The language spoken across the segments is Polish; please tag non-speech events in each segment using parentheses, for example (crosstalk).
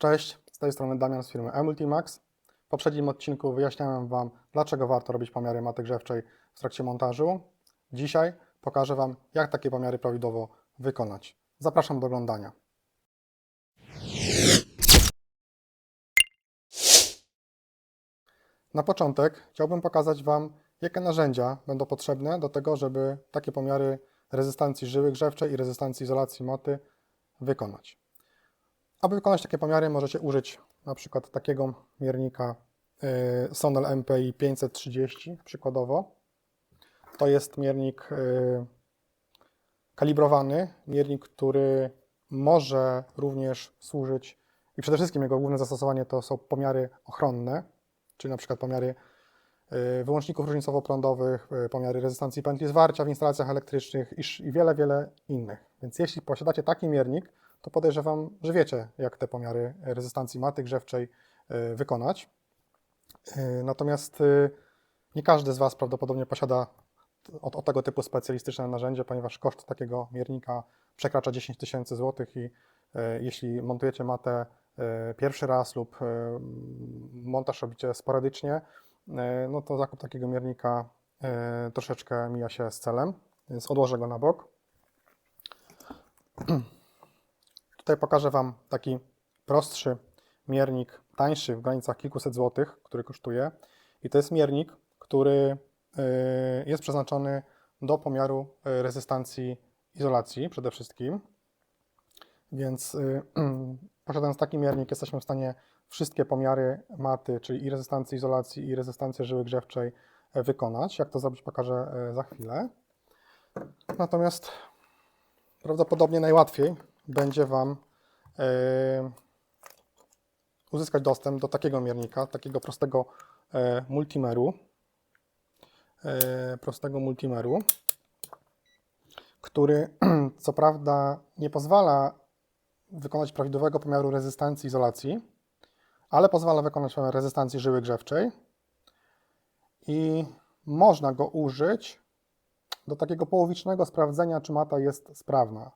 Cześć, z tej strony Damian z firmy Emultimax. W poprzednim odcinku wyjaśniałem Wam, dlaczego warto robić pomiary maty grzewczej w trakcie montażu. Dzisiaj pokażę Wam, jak takie pomiary prawidłowo wykonać. Zapraszam do oglądania. Na początek chciałbym pokazać Wam, jakie narzędzia będą potrzebne do tego, żeby takie pomiary rezystancji żyły grzewczej i rezystancji izolacji maty wykonać. Aby wykonać takie pomiary możecie użyć na przykład takiego miernika Sonel MPI 530 przykładowo. To jest miernik y, kalibrowany, miernik, który może również służyć i przede wszystkim jego główne zastosowanie to są pomiary ochronne, czyli na przykład pomiary y, wyłączników różnicowo-prądowych, y, pomiary rezystancji pętli zwarcia w instalacjach elektrycznych i wiele, wiele innych. Więc jeśli posiadacie taki miernik, to podejrzewam, że wiecie, jak te pomiary rezystancji maty grzewczej y, wykonać. Y, Natomiast y, nie każdy z Was prawdopodobnie posiada o, tego typu specjalistyczne narzędzie, ponieważ koszt takiego miernika przekracza 10 tysięcy złotych i jeśli montujecie matę pierwszy raz lub montaż robicie sporadycznie, no to zakup takiego miernika troszeczkę mija się z celem, więc odłożę go na bok. (clears throat) Tutaj pokażę Wam taki prostszy miernik, tańszy w granicach kilkuset złotych, który kosztuje. I to jest miernik, który y, jest przeznaczony do pomiaru y, rezystancji izolacji przede wszystkim. Więc y, (clears throat) posiadając taki miernik jesteśmy w stanie wszystkie pomiary maty, czyli i rezystancji izolacji, i rezystancję żyły grzewczej e, wykonać. Jak to zrobić pokażę e, za chwilę. Natomiast prawdopodobnie najłatwiej będzie Wam e, uzyskać dostęp do takiego miernika, takiego prostego e, multimeru, e, prostego multimeru, który (clears throat) co prawda nie pozwala wykonać prawidłowego pomiaru rezystancji izolacji, ale pozwala wykonać pomiar rezystancji żyły grzewczej i można go użyć do takiego połowicznego sprawdzenia, czy mata jest sprawna.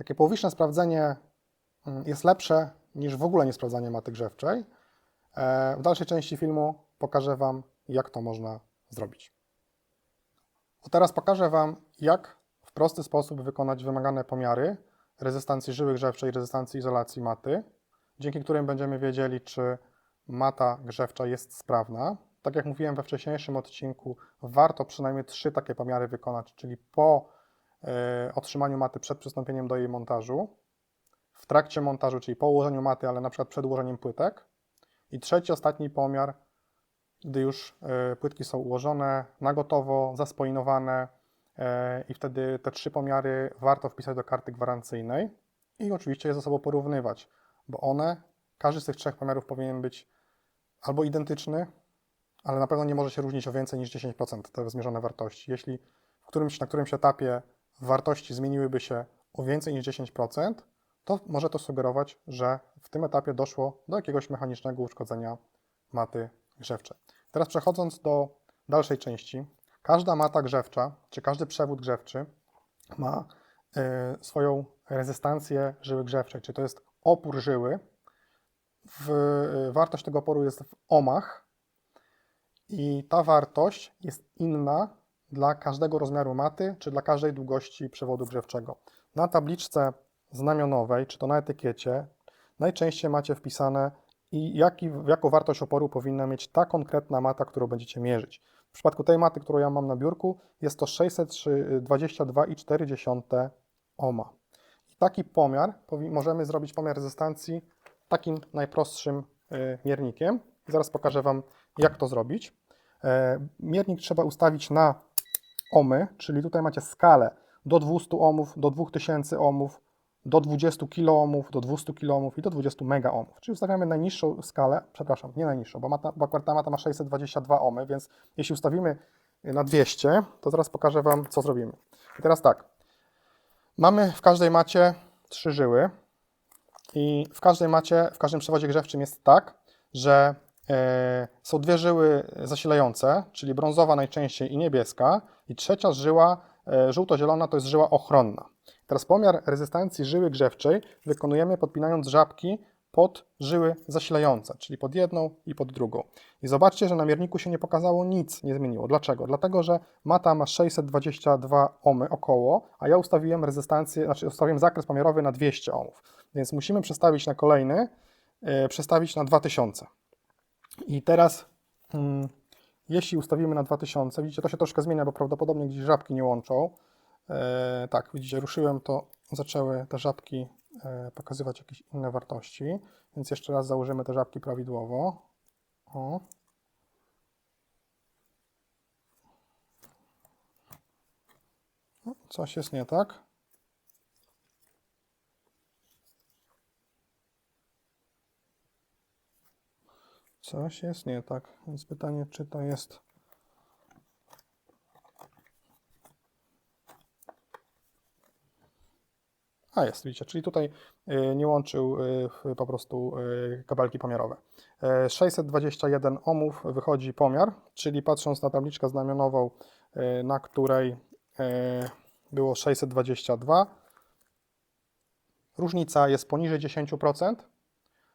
Takie połowiczne sprawdzenie mm, jest lepsze niż w ogóle nie sprawdzanie maty grzewczej. E, W dalszej części filmu pokażę Wam, jak to można zrobić. A teraz pokażę Wam, jak w prosty sposób wykonać wymagane pomiary rezystancji żyły grzewczej i rezystancji izolacji maty, dzięki którym będziemy wiedzieli, czy mata grzewcza jest sprawna. Tak jak mówiłem we wcześniejszym odcinku, warto przynajmniej trzy takie pomiary wykonać, czyli po otrzymaniu maty przed przystąpieniem do jej montażu, w trakcie montażu, czyli po ułożeniu maty, ale na przykład przed ułożeniem płytek. I trzeci, ostatni pomiar, gdy już e, płytki są ułożone na gotowo, zaspoinowane e, i wtedy te trzy pomiary warto wpisać do karty gwarancyjnej i oczywiście je ze sobą porównywać, bo one, każdy z tych trzech pomiarów powinien być albo identyczny, ale na pewno nie może się różnić o więcej niż 10% te zmierzone wartości. Jeśli w którymś, na którymś etapie wartości zmieniłyby się o więcej niż 10%, to może to sugerować, że w tym etapie doszło do jakiegoś mechanicznego uszkodzenia maty grzewczej. Teraz przechodząc do dalszej części, każda mata grzewcza, czy każdy przewód grzewczy ma e, swoją rezystancję żyły grzewczej, czyli to jest opór żyły. W, e, wartość tego oporu jest w ohmach i ta wartość jest inna dla każdego rozmiaru maty, czy dla każdej długości przewodu grzewczego. Na tabliczce znamionowej, czy to na etykiecie, najczęściej macie wpisane i jaki, jaką wartość oporu powinna mieć ta konkretna mata, którą będziecie mierzyć. W przypadku tej maty, którą ja mam na biurku, jest to 622,4 ohma. I taki pomiar możemy zrobić pomiar rezystancji takim najprostszym y, miernikiem. Zaraz pokażę Wam, jak to zrobić. E, Miernik trzeba ustawić na ohmy, czyli tutaj macie skalę do 200 ohmów, do 2000 ohmów, do 20 kiloohmów, do 200 kiloohmów i do 20 megaohmów. Czyli ustawiamy najniższą skalę, przepraszam, nie najniższą, bo, mata, bo akurat ta mata ma 622 ohmy, więc jeśli ustawimy na 200, to zaraz pokażę Wam, co zrobimy. I teraz tak, mamy w każdej macie trzy żyły i w każdej macie, w każdym przewodzie grzewczym jest tak, że e, są dwie żyły zasilające, czyli brązowa najczęściej i niebieska i trzecia żyła e, żółto-zielona to jest żyła ochronna. Teraz pomiar rezystancji żyły grzewczej wykonujemy podpinając żabki pod żyły zasilające, czyli pod jedną i pod drugą. I zobaczcie, że na mierniku się nie pokazało nic, nie zmieniło. Dlaczego? Dlatego, że mata ma 622 ohmy około, a ja ustawiłem rezystancję, znaczy ustawiłem zakres pomiarowy na 200 ohmów. Więc musimy przestawić na kolejny, yy, przestawić na 2000. I teraz, mm, jeśli ustawimy na 2000, widzicie, to się troszkę zmienia, bo prawdopodobnie gdzieś żabki nie łączą. E, tak, widzicie, ruszyłem, to zaczęły te żabki e, pokazywać jakieś inne wartości, więc jeszcze raz założymy te żabki prawidłowo. O. O, Coś jest nie tak. Coś jest nie tak, więc pytanie, czy to jest. A jest, widzicie, czyli tutaj y, nie łączył w- po prostu y, kabelki pomiarowe. E, 621 ohmów wychodzi pomiar, czyli patrząc na tabliczkę znamionową, na której było 622, różnica jest poniżej 10%.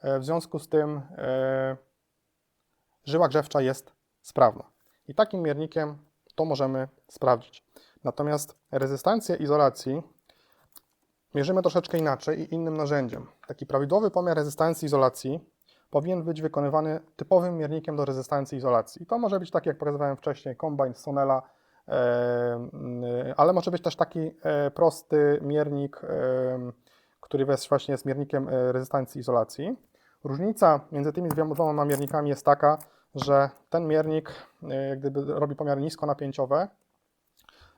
E, W związku z tym e, żyła grzewcza jest sprawna. I takim miernikiem to możemy sprawdzić. Natomiast rezystancję izolacji mierzymy troszeczkę inaczej i innym narzędziem. Taki prawidłowy pomiar rezystancji izolacji powinien być wykonywany typowym miernikiem do rezystancji izolacji. To może być taki, jak pokazywałem wcześniej, kombine Sonela, e, mm, ale może być też taki e, prosty miernik, e, który właśnie jest miernikiem rezystancji izolacji. Różnica między tymi dwoma miernikami jest taka, że ten miernik e, jak gdyby robi pomiary niskonapięciowe,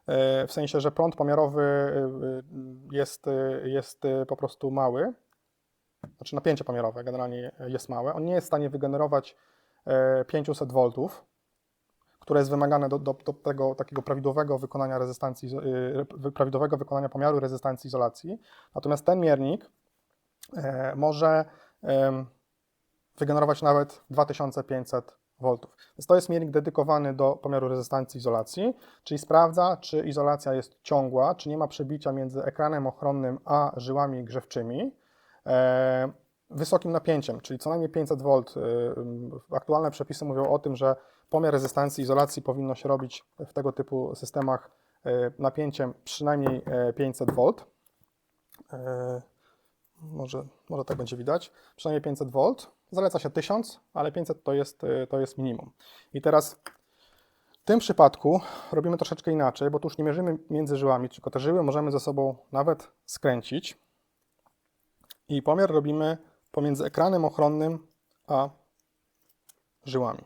e, w sensie, że prąd pomiarowy e, jest, jest po prostu mały, znaczy napięcie pomiarowe generalnie jest małe. On nie jest w stanie wygenerować e, 500 V, które jest wymagane do, do, do tego takiego prawidłowego wykonania rezystancji, prawidłowego wykonania pomiaru rezystancji izolacji. Natomiast ten miernik może wygenerować nawet 2500 V. Więc to jest miernik dedykowany do pomiaru rezystancji izolacji, czyli sprawdza, czy izolacja jest ciągła, czy nie ma przebicia między ekranem ochronnym a żyłami grzewczymi. E, wysokim napięciem, czyli co najmniej 500 V. Y, Aktualne przepisy mówią o tym, że pomiar rezystancji izolacji powinno się robić w tego typu systemach y, napięciem przynajmniej e, 500 V. E, Może, może tak będzie widać. Przynajmniej 500 V. Zaleca się 1000, ale 500 to jest, y, to jest minimum. I teraz w tym przypadku robimy troszeczkę inaczej, bo tu już nie mierzymy między żyłami, tylko te żyły możemy ze sobą nawet skręcić. I pomiar robimy pomiędzy ekranem ochronnym a żyłami.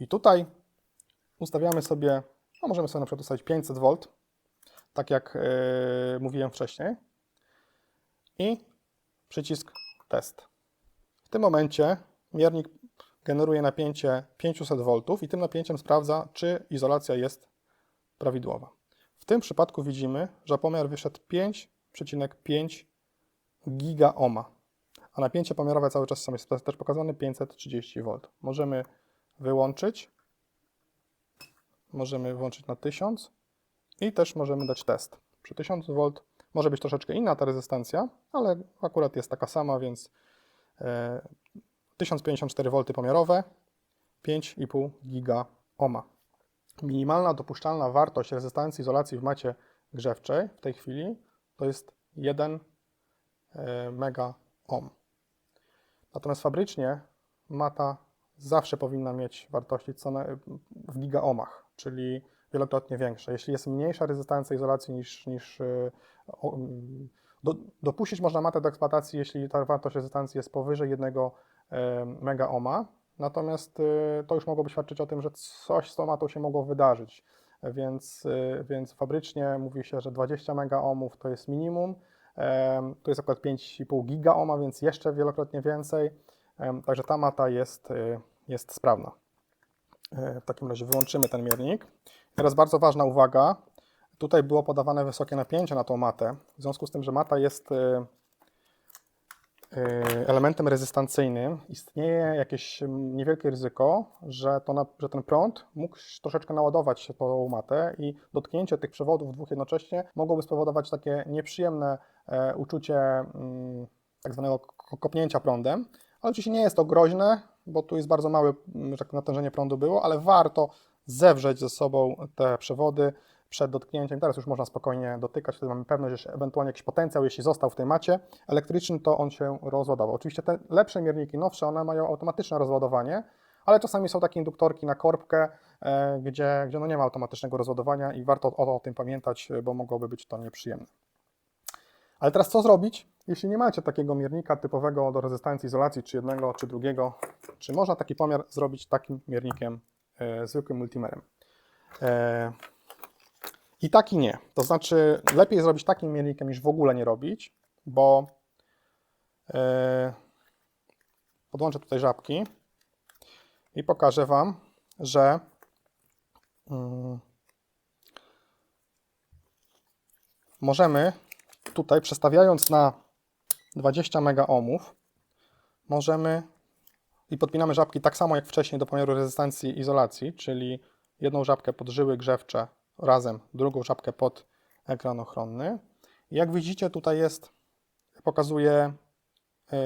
I tutaj ustawiamy sobie, no możemy sobie na przykład ustawić 500 V, tak jak yy, mówiłem wcześniej. I przycisk test. Tym momencie miernik generuje napięcie 500 V i tym napięciem sprawdza, czy izolacja jest prawidłowa. W tym przypadku widzimy, że pomiar wyszedł 5,5 gigaohma, a napięcie pomiarowe cały czas jest też pokazane 530 V. Możemy wyłączyć, możemy włączyć na 1000 i też możemy dać test. Przy 1000 V może być troszeczkę inna ta rezystancja, ale akurat jest taka sama, więc 1054 V pomiarowe, 5,5 gigaohma. Minimalna dopuszczalna wartość rezystancji izolacji w macie grzewczej w tej chwili to jest 1 e, mega ohm. Natomiast fabrycznie mata zawsze powinna mieć wartości w gigaohmach, czyli wielokrotnie większe. Jeśli jest mniejsza rezystancja izolacji niż, niż e, do, dopuścić można matę do eksploatacji, jeśli ta wartość rezystancji jest powyżej 1 e, mega ohma. Natomiast e, to już mogłoby świadczyć o tym, że coś z tą matą się mogło wydarzyć. Więc, e, więc fabrycznie mówi się, że 20 mega ohmów to jest minimum. Tu jest akurat 5,5 giga ohma, więc jeszcze wielokrotnie więcej. Także ta mata jest, jest sprawna. W takim razie wyłączymy ten miernik. Teraz bardzo ważna uwaga. Tutaj było podawane wysokie napięcie na tą matę. W związku z tym, że mata jest y, y, elementem rezystancyjnym, istnieje jakieś niewielkie ryzyko, że, to że ten prąd mógł troszeczkę naładować się tą matę i dotknięcie tych przewodów dwóch jednocześnie mogłoby spowodować takie nieprzyjemne e, uczucie mm, tak zwanego ko- kopnięcia prądem, ale oczywiście nie jest to groźne, bo tu jest bardzo małe tak natężenie prądu było, ale warto zewrzeć ze sobą te przewody przed dotknięciem. Teraz już można spokojnie dotykać, wtedy mamy pewność, że ewentualnie jakiś potencjał, jeśli został w tej macie elektrycznym, to on się rozładował. Oczywiście te lepsze mierniki, nowsze, one mają automatyczne rozładowanie, ale czasami są takie induktorki na korbkę, e, gdzie, gdzie no nie ma automatycznego rozładowania i warto o, o tym pamiętać, bo mogłoby być to nieprzyjemne. Ale teraz co zrobić, jeśli nie macie takiego miernika typowego do rezystancji izolacji, czy jednego, czy drugiego? Czy można taki pomiar zrobić takim miernikiem, e, zwykłym multimerem? E, I tak i nie. To znaczy, lepiej zrobić takim miernikiem, niż w ogóle nie robić, bo e, podłączę tutaj żabki i pokażę Wam, że mm, możemy tutaj przestawiając na 20 megaohmów możemy i podpinamy żabki tak samo jak wcześniej do pomiaru rezystancji izolacji, czyli jedną żabkę pod żyły grzewcze razem, drugą żabkę pod ekran ochronny. Jak widzicie tutaj jest, pokazuje, yy,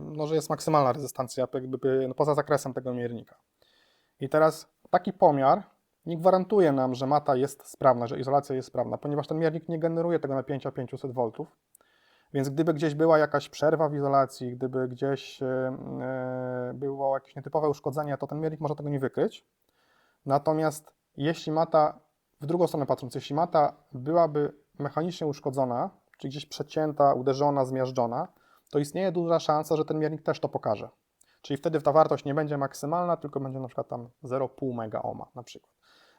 no, że jest maksymalna rezystancja jakby, no, poza zakresem tego miernika. I teraz taki pomiar nie gwarantuje nam, że mata jest sprawna, że izolacja jest sprawna, ponieważ ten miernik nie generuje tego napięcia 500 V. Więc gdyby gdzieś była jakaś przerwa w izolacji, gdyby gdzieś e, było jakieś nietypowe uszkodzenie, to ten miernik może tego nie wykryć. Natomiast jeśli mata, w drugą stronę patrząc, jeśli mata byłaby mechanicznie uszkodzona, czy gdzieś przecięta, uderzona, zmiażdżona, to istnieje duża szansa, że ten miernik też to pokaże. Czyli wtedy ta wartość nie będzie maksymalna, tylko będzie na przykład tam 0,5 megaohma na przykład.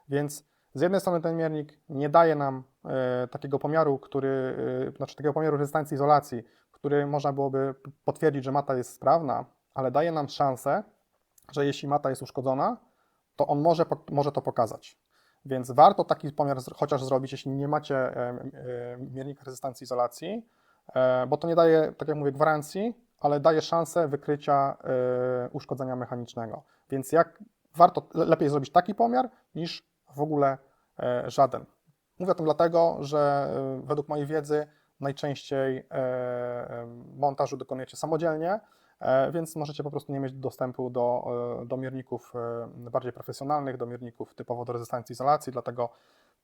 Więc z jednej strony ten miernik nie daje nam e, takiego pomiaru, który, e, znaczy takiego pomiaru rezystancji izolacji, który można byłoby potwierdzić, że mata jest sprawna, ale daje nam szansę, że jeśli mata jest uszkodzona, to on może, może to pokazać. Więc warto taki pomiar chociaż zrobić, jeśli nie macie miernika rezystancji izolacji, e, bo to nie daje, tak jak mówię, gwarancji, ale daje szansę wykrycia e, uszkodzenia mechanicznego. Więc jak warto le- lepiej zrobić taki pomiar niż w ogóle e, żaden. Mówię o tym dlatego, że według mojej wiedzy najczęściej montażu dokonujecie samodzielnie, więc możecie po prostu nie mieć dostępu do, e, do mierników e, bardziej profesjonalnych, do mierników typowo do rezystancji izolacji, dlatego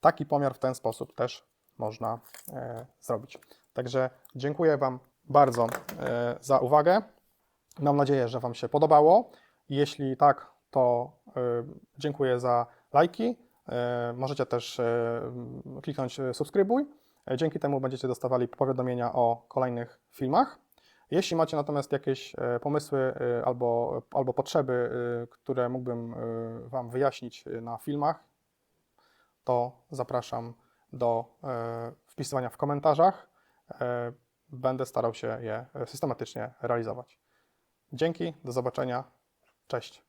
taki pomiar w ten sposób też można e, zrobić. Także dziękuję Wam bardzo e, za uwagę. Mam nadzieję, że Wam się podobało. Jeśli tak, to e, dziękuję za lajki. E, Możecie też e, kliknąć e, subskrybuj. E, Dzięki temu będziecie dostawali powiadomienia o kolejnych filmach. Jeśli macie natomiast jakieś e, pomysły e, albo, albo potrzeby, e, które mógłbym Wam wyjaśnić na filmach, to zapraszam do wpisywania w komentarzach. Będę starał się je systematycznie realizować. Dzięki, do zobaczenia. Cześć.